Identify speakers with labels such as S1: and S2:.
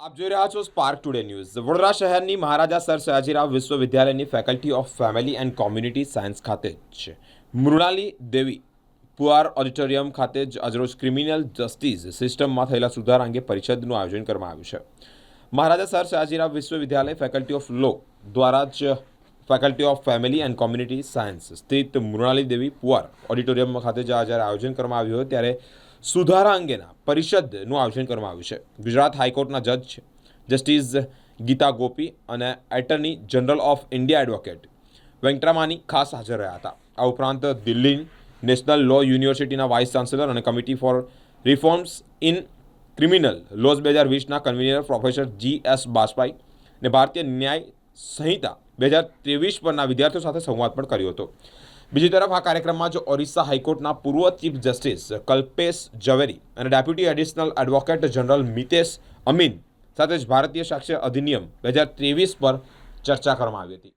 S1: આપ જોઈ રહ્યા છો સ્પાર્ક ટુડે ન્યૂઝ વડોદરા શહેરની Maharaja sir Sayajirao વિશ્વવિદ્યાલયની faculty of family and community science ખાતે જ મૃણાલી દેવી પુઆર ઓડિટોરિયમ ખાતે જ આજરોજ ક્રિમિનલ જસ્ટિસ સિસ્ટમમાં થયેલા સુધાર અંગે પરિષદનું આયોજન કરવામાં આવ્યું છે. મહારાજા સર સયાજીરાવ વિશ્વવિદ્યાલય ફેકલ્ટી ઓફ લો દ્વારા જ faculty of family and community science સ્થિત મૃણાલી દેવી પુઆર ઓડિટોરિયમ ખાતે જ્યારે આયોજન કરવામાં આવ્યું હોય ત્યારે સુધારા અંગેના પરિષદનું આયોજન કરવામાં આવ્યું છે. ગુજરાત હાઈકોર્ટના જજ જસ્ટિસ ગીતા ગોપી અને attorney general of India advocate Venkataramani ખાસ હાજર રહ્યા હતા. આ ઉપરાંત દિલ્હી નેશનલ લો યુનિવર્સિટીના વાઇસ ચાન્સેલર અને committee for reforms in criminal laws બે હજાર વીસના convener professor G S Bajpai ને ભારતીય ન્યાય સંહિતા બે હજાર ત્રેવીસ પરના વિદ્યાર્થીઓ સાથે સંવાદ પણ કર્યો હતો. બીજી તરફ આ કાર્યક્રમમાં જ ઓરિસ્સા હાઈકોર્ટના પૂર્વ ચીફ જસ્ટિસ કલ્પેશ ઝવેરી અને deputy additional advocate general Mitesh Amin સાથે જ ભારતીય સાક્ષ્ય અધિનિયમ બે હજાર ત્રેવીસ પર ચર્ચા કરવામાં આવી હતી.